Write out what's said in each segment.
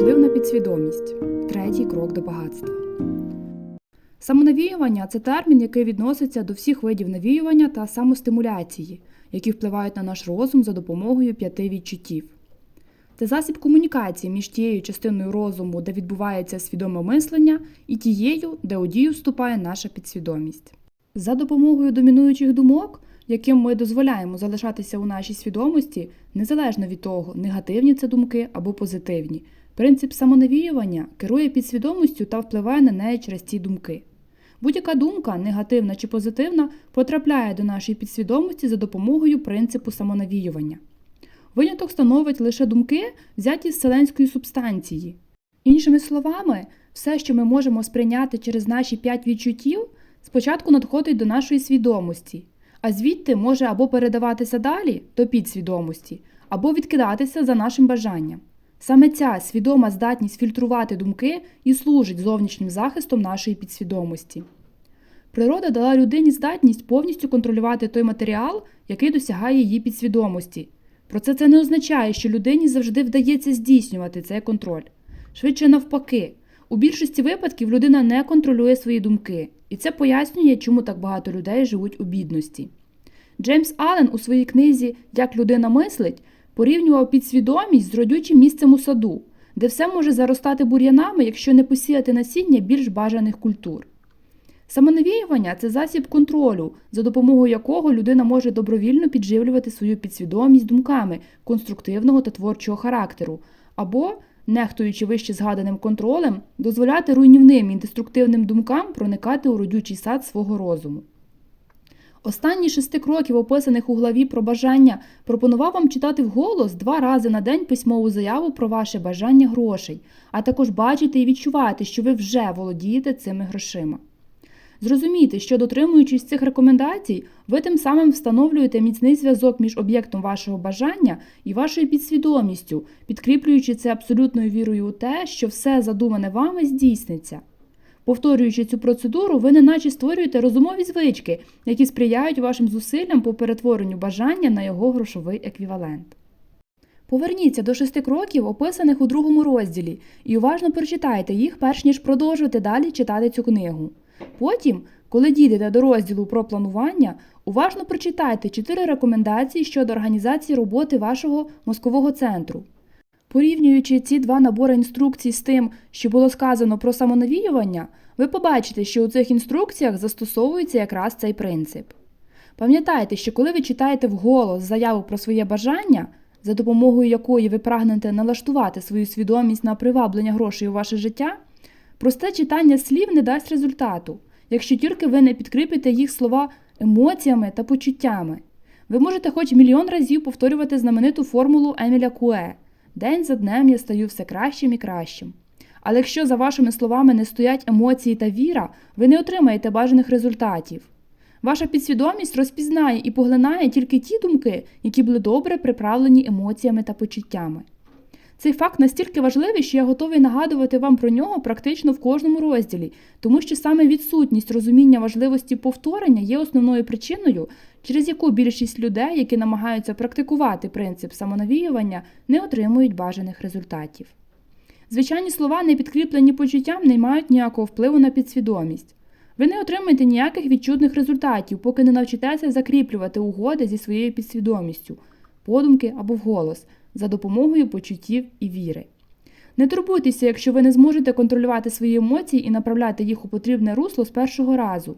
Вплив на підсвідомість третій крок до багатства. Самонавіювання це термін, який відноситься до всіх видів навіювання та самостимуляції, які впливають на наш розум за допомогою п'яти відчуттів. Це засіб комунікації між тією частиною розуму, де відбувається свідоме мислення, і тією, де у дію вступає наша підсвідомість. За допомогою домінуючих думок, яким ми дозволяємо залишатися у нашій свідомості, незалежно від того, негативні це думки або позитивні, принцип самонавіювання керує підсвідомістю та впливає на неї через ці думки. Будь-яка думка, негативна чи позитивна, потрапляє до нашої підсвідомості за допомогою принципу самонавіювання. Виняток становить лише думки, взяті з вселенської субстанції. Іншими словами, все, що ми можемо сприйняти через наші п'ять відчуттів, спочатку надходить до нашої свідомості, а звідти може або передаватися далі до підсвідомості, або відкидатися за нашим бажанням. Саме ця свідома здатність фільтрувати думки і служить зовнішнім захистом нашої підсвідомості. Природа дала людині здатність повністю контролювати той матеріал, який досягає її підсвідомості. Проте це не означає, що людині завжди вдається здійснювати цей контроль. Швидше навпаки, у більшості випадків людина не контролює свої думки, і це пояснює, чому так багато людей живуть у бідності. Джеймс Аллен у своїй книзі Як людина мислить порівнював підсвідомість з родючим місцем у саду, де все може заростати бур'янами, якщо не посіяти насіння більш бажаних культур. Самонавіювання це засіб контролю, за допомогою якого людина може добровільно підживлювати свою підсвідомість думками конструктивного та творчого характеру, або, нехтуючи вище згаданим контролем, дозволяти руйнівним і деструктивним думкам проникати у родючий сад свого розуму. Останні шести кроків, описаних у главі про бажання, пропонував вам читати вголос два рази на день письмову заяву про ваше бажання грошей, а також бачити і відчувати, що ви вже володієте цими грошима. Зрозумійте, що дотримуючись цих рекомендацій, ви тим самим встановлюєте міцний зв'язок між об'єктом вашого бажання і вашою підсвідомістю, підкріплюючи це абсолютною вірою у те, що все задумане вами здійсниться. Повторюючи цю процедуру, ви неначе створюєте розумові звички, які сприяють вашим зусиллям по перетворенню бажання на його грошовий еквівалент. Поверніться до шести кроків, описаних у другому розділі, і уважно прочитайте їх, перш ніж продовжувати далі читати цю книгу. Потім, коли дійдете до розділу про планування, уважно прочитайте чотири рекомендації щодо організації роботи вашого мозкового центру. Порівнюючи ці два набори інструкцій з тим, що було сказано про самонавіювання, ви побачите, що у цих інструкціях застосовується якраз цей принцип. Пам'ятайте, що коли ви читаєте вголос заяву про своє бажання, за допомогою якої ви прагнете налаштувати свою свідомість на приваблення грошей у ваше життя, просте читання слів не дасть результату, якщо тільки ви не підкріпите їх слова емоціями та почуттями. Ви можете хоч мільйон разів повторювати знамениту формулу Еміля Куе. День за днем я стаю все кращим і кращим. Але якщо за вашими словами не стоять емоції та віра, ви не отримаєте бажаних результатів. Ваша підсвідомість розпізнає і поглинає тільки ті думки, які були добре приправлені емоціями та почуттями. Цей факт настільки важливий, що я готовий нагадувати вам про нього практично в кожному розділі, тому що саме відсутність розуміння важливості повторення є основною причиною, через яку більшість людей, які намагаються практикувати принцип самонавіювання, не отримують бажаних результатів. Звичайні слова, не підкріплені почуттям, не мають ніякого впливу на підсвідомість. Ви не отримаєте ніяких відчутних результатів, поки не навчитеся закріплювати угоди зі своєю підсвідомістю, подумки або вголос за допомогою почуттів і віри. Не турбуйтеся, якщо ви не зможете контролювати свої емоції і направляти їх у потрібне русло з першого разу.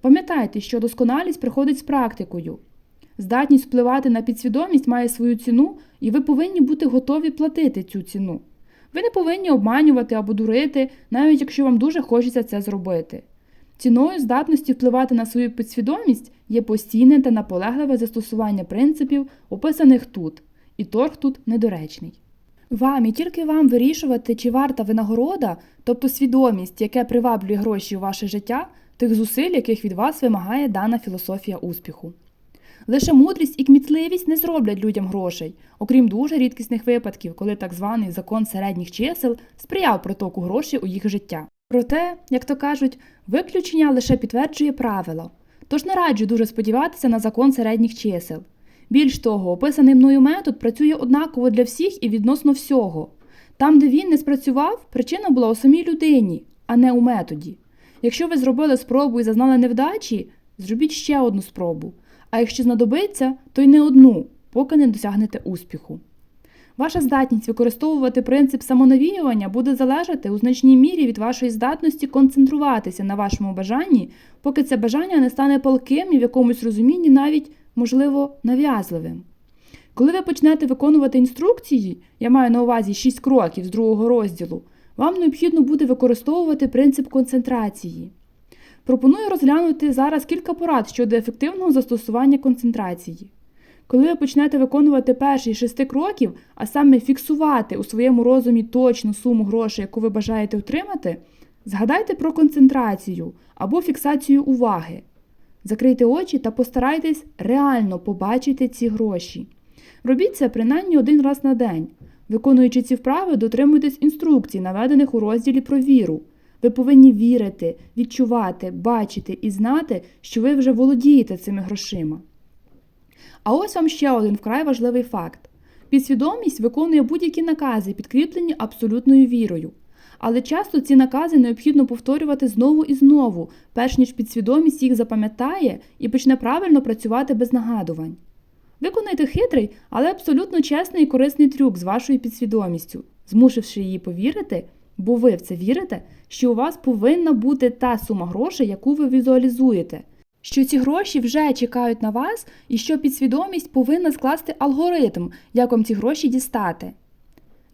Пам'ятайте, що досконалість приходить з практикою. Здатність впливати на підсвідомість має свою ціну, і ви повинні бути готові платити цю ціну. Ви не повинні обманювати або дурити, навіть якщо вам дуже хочеться це зробити. Ціною здатності впливати на свою підсвідомість є постійне та наполегливе застосування принципів, описаних тут, і торг тут недоречний. Вам і тільки вам вирішувати, чи варта винагорода, тобто свідомість, яке приваблює гроші у ваше життя, тих зусиль, яких від вас вимагає дана філософія успіху. Лише мудрість і кмітливість не зроблять людям грошей, окрім дуже рідкісних випадків, коли так званий закон середніх чисел сприяв протоку грошей у їх життя. Проте, як то кажуть, виключення лише підтверджує правило. Тож не раджу дуже сподіватися на закон середніх чисел. Більш того, описаний мною метод працює однаково для всіх і відносно всього. Там, де він не спрацював, причина була у самій людині, а не у методі. Якщо ви зробили спробу і зазнали невдачі, зробіть ще одну спробу. А якщо знадобиться, то й не одну, поки не досягнете успіху. Ваша здатність використовувати принцип самонавіювання буде залежати у значній мірі від вашої здатності концентруватися на вашому бажанні, поки це бажання не стане палким і в якомусь розумінні навіть, можливо, нав'язливим. Коли ви почнете виконувати інструкції, я маю на увазі 6 кроків з другого розділу, вам необхідно буде використовувати принцип концентрації. Пропоную розглянути зараз кілька порад щодо ефективного застосування концентрації. Коли ви почнете виконувати перший з шести кроків, а саме фіксувати у своєму розумі точну суму грошей, яку ви бажаєте отримати, згадайте про концентрацію або фіксацію уваги. Закрийте очі та постарайтесь реально побачити ці гроші. Робіть це принаймні один раз на день. Виконуючи ці вправи, дотримуйтесь інструкцій, наведених у розділі про віру. Ви повинні вірити, відчувати, бачити і знати, що ви вже володієте цими грошима. А ось вам ще один вкрай важливий факт: підсвідомість виконує будь-які накази, підкріплені абсолютною вірою. Але часто ці накази необхідно повторювати знову і знову, перш ніж підсвідомість їх запам'ятає і почне правильно працювати без нагадувань. Виконайте хитрий, але абсолютно чесний і корисний трюк з вашою підсвідомістю, змусивши її повірити, бо ви в це вірите, що у вас повинна бути та сума грошей, яку ви візуалізуєте, що ці гроші вже чекають на вас, і що підсвідомість повинна скласти алгоритм, як вам ці гроші дістати.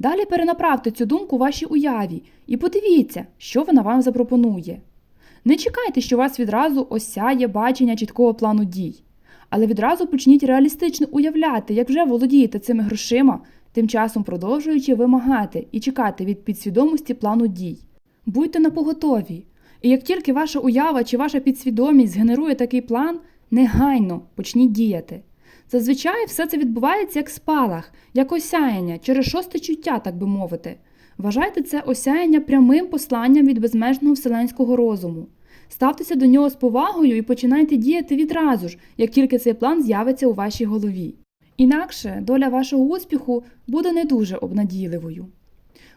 Далі перенаправте цю думку вашій уяві і подивіться, що вона вам запропонує. Не чекайте, що вас відразу осяє бачення чіткого плану дій, але відразу почніть реалістично уявляти, як вже володієте цими грошима, тим часом продовжуючи вимагати і чекати від підсвідомості плану дій. Будьте напоготові, і як тільки ваша уява чи ваша підсвідомість згенерує такий план, негайно почніть діяти. Зазвичай все це відбувається як спалах, як осяяння, через шосте чуття, так би мовити. Вважайте це осяяння прямим посланням від безмежного вселенського розуму. Ставтеся до нього з повагою і починайте діяти відразу ж, як тільки цей план з'явиться у вашій голові. Інакше доля вашого успіху буде не дуже обнадійливою.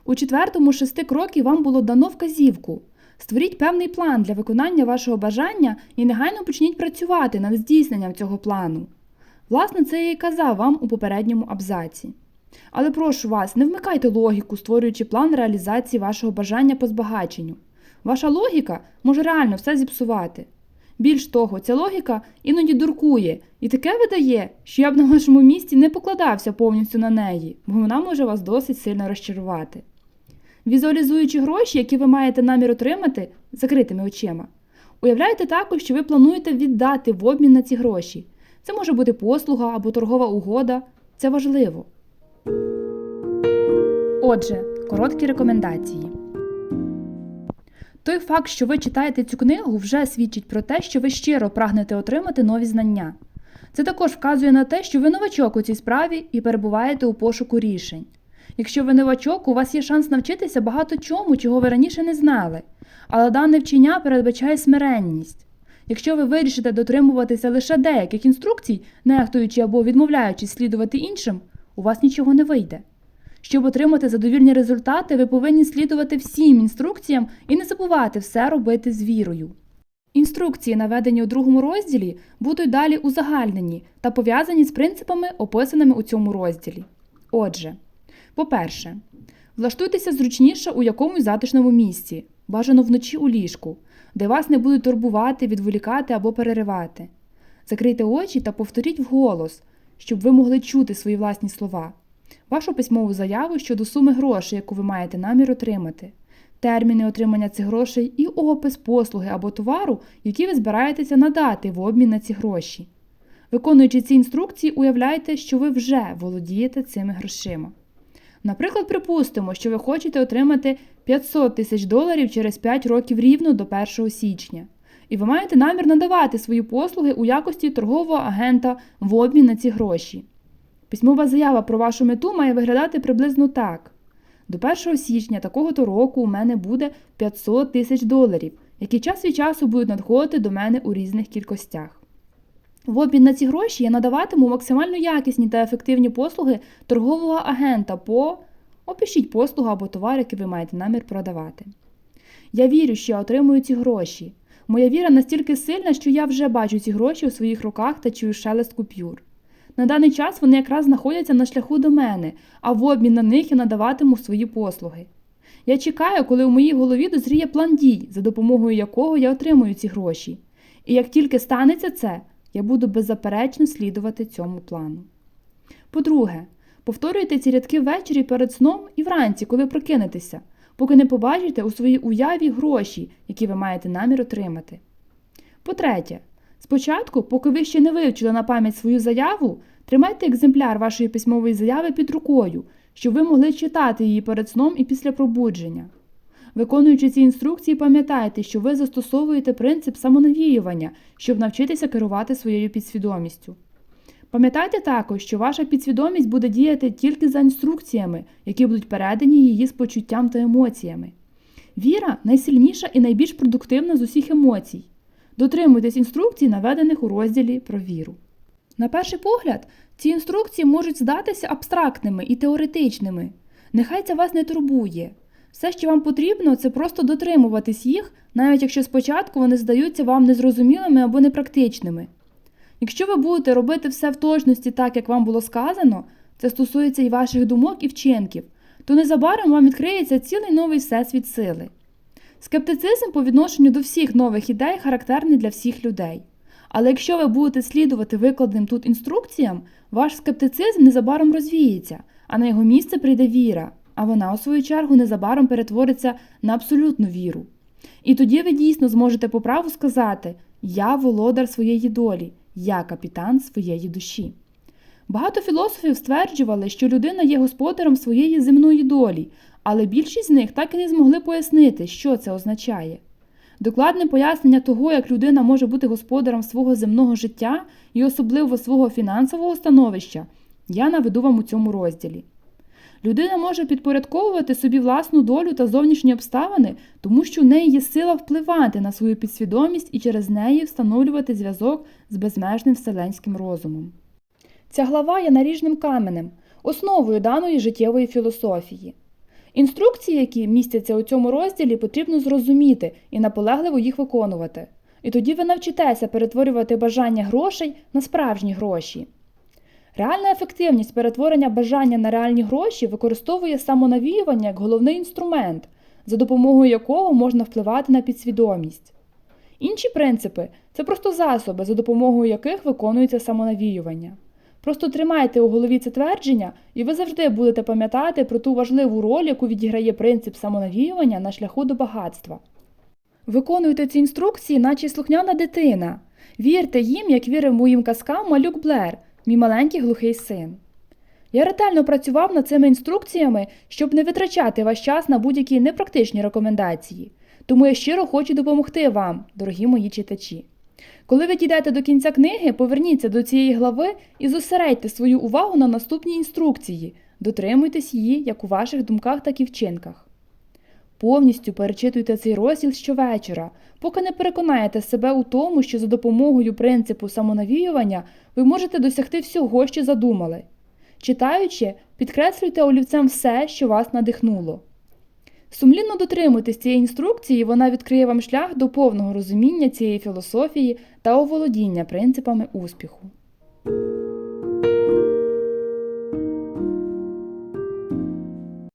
У четвертому шести кроків вам було дано вказівку. Створіть певний план для виконання вашого бажання і негайно почніть працювати над здійсненням цього плану. Власне, це я і казав вам у попередньому абзаці. Але прошу вас, не вмикайте логіку, створюючи план реалізації вашого бажання по збагаченню. Ваша логіка може реально все зіпсувати. Більш того, ця логіка іноді дуркує і таке видає, що я б на вашому місці не покладався повністю на неї, бо вона може вас досить сильно розчарувати. Візуалізуючи гроші, які ви маєте намір отримати закритими очима, уявляйте також, що ви плануєте віддати в обмін на ці гроші. Це може бути послуга або торгова угода. Це важливо. Отже, короткі рекомендації. Той факт, що ви читаєте цю книгу, вже свідчить про те, що ви щиро прагнете отримати нові знання. Це також вказує на те, що ви новачок у цій справі і перебуваєте у пошуку рішень. Якщо ви новачок, у вас є шанс навчитися багато чому, чого ви раніше не знали, але дане вчення передбачає смиренність. Якщо ви вирішите дотримуватися лише деяких інструкцій, нехтуючи або відмовляючись слідувати іншим, у вас нічого не вийде. Щоб отримати задовільні результати, ви повинні слідувати всім інструкціям і не забувати все робити з вірою. Інструкції, наведені у другому розділі, будуть далі узагальнені та пов'язані з принципами, описаними у цьому розділі. Отже, по-перше, влаштуйтеся зручніше у якомусь затишному місці, бажано вночі у ліжку, де вас не будуть турбувати, відволікати або переривати. Закрийте очі та повторіть вголос, щоб ви могли чути свої власні слова, вашу письмову заяву щодо суми грошей, яку ви маєте намір отримати, терміни отримання цих грошей і опис послуги або товару, які ви збираєтеся надати в обмін на ці гроші. Виконуючи ці інструкції, уявляйте, що ви вже володієте цими грошима. Наприклад, припустимо, що ви хочете отримати 500 тисяч доларів через 5 років рівно до 1 січня, і ви маєте намір надавати свої послуги у якості торгового агента в обмін на ці гроші. Письмова заява про вашу мету має виглядати приблизно так: до 1 січня такого-то року у мене буде 500 тисяч доларів, які час від часу будуть надходити до мене у різних кількостях. В обмін на ці гроші я надаватиму максимально якісні та ефективні послуги торгового агента по Опишіть послугу або товар, який ви маєте намір продавати. Я вірю, що я отримую ці гроші. Моя віра настільки сильна, що я вже бачу ці гроші у своїх руках та чую шелест купюр. На даний час вони якраз знаходяться на шляху до мене, а в обмін на них я надаватиму свої послуги. Я чекаю, коли у моїй голові дозріє план дій, за допомогою якого я отримую ці гроші. І як тільки станеться це, я буду беззаперечно слідувати цьому плану. По-друге, повторюйте ці рядки ввечері перед сном і вранці, коли прокинетеся, поки не побачите у своїй уяві гроші, які ви маєте намір отримати. По-третє, спочатку, поки ви ще не вивчили на пам'ять свою заяву, тримайте екземпляр вашої письмової заяви під рукою, щоб ви могли читати її перед сном і після пробудження. Виконуючи ці інструкції, пам'ятайте, що ви застосовуєте принцип самонавіювання, щоб навчитися керувати своєю підсвідомістю. Пам'ятайте також, що ваша підсвідомість буде діяти тільки за інструкціями, які будуть передані її з почуттям та емоціями. Віра найсильніша і найбільш продуктивна з усіх емоцій. Дотримуйтесь інструкцій, наведених у розділі про віру. На перший погляд, ці інструкції можуть здатися абстрактними і теоретичними. Нехай це вас не турбує. Все, що вам потрібно, це просто дотримуватись їх, навіть якщо спочатку вони здаються вам незрозумілими або непрактичними. Якщо ви будете робити все в точності так, як вам було сказано, це стосується і ваших думок і вчинків, то незабаром вам відкриється цілий новий всесвіт сили. Скептицизм по відношенню до всіх нових ідей характерний для всіх людей. Але якщо ви будете слідувати викладеним тут інструкціям, ваш скептицизм незабаром розвіється, а на його місце прийде віра, а вона, у свою чергу, незабаром перетвориться на абсолютну віру. І тоді ви дійсно зможете по праву сказати Я володар своєї долі, я капітан своєї душі. Багато філософів стверджували, що людина є господарем своєї земної долі, але більшість з них так і не змогли пояснити, що це означає. Докладне пояснення того, як людина може бути господарем свого земного життя і особливо свого фінансового становища, я наведу вам у цьому розділі. Людина може підпорядковувати собі власну долю та зовнішні обставини, тому що в неї є сила впливати на свою підсвідомість і через неї встановлювати зв'язок з безмежним вселенським розумом. Ця глава є наріжним каменем, основою даної життєвої філософії. Інструкції, які містяться у цьому розділі, потрібно зрозуміти і наполегливо їх виконувати. І тоді ви навчитеся перетворювати бажання грошей на справжні гроші. Реальна ефективність перетворення бажання на реальні гроші використовує самонавіювання як головний інструмент, за допомогою якого можна впливати на підсвідомість. Інші принципи це просто засоби, за допомогою яких виконується самонавіювання. Просто тримайте у голові це твердження, і ви завжди будете пам'ятати про ту важливу роль, яку відіграє принцип самонавіювання на шляху до багатства. Виконуйте ці інструкції, наче слухняна дитина. Вірте їм, як вірив моїм казкам малюк Блер, мій маленький глухий син. Я ретельно працював над цими інструкціями, щоб не витрачати ваш час на будь-які непрактичні рекомендації. Тому я щиро хочу допомогти вам, дорогі мої читачі. Коли ви дійдете до кінця книги, поверніться до цієї глави і зосередьте свою увагу на наступній інструкції, дотримуйтесь її як у ваших думках, так і вчинках. Повністю перечитуйте цей розділ щовечора, поки не переконаєте себе у тому, що за допомогою принципу самонавіювання ви можете досягти всього, що задумали. Читаючи, підкреслюйте олівцем все, що вас надихнуло. Сумлінно дотримуйтесь цієї інструкції, вона відкриє вам шлях до повного розуміння цієї філософії та оволодіння принципами успіху.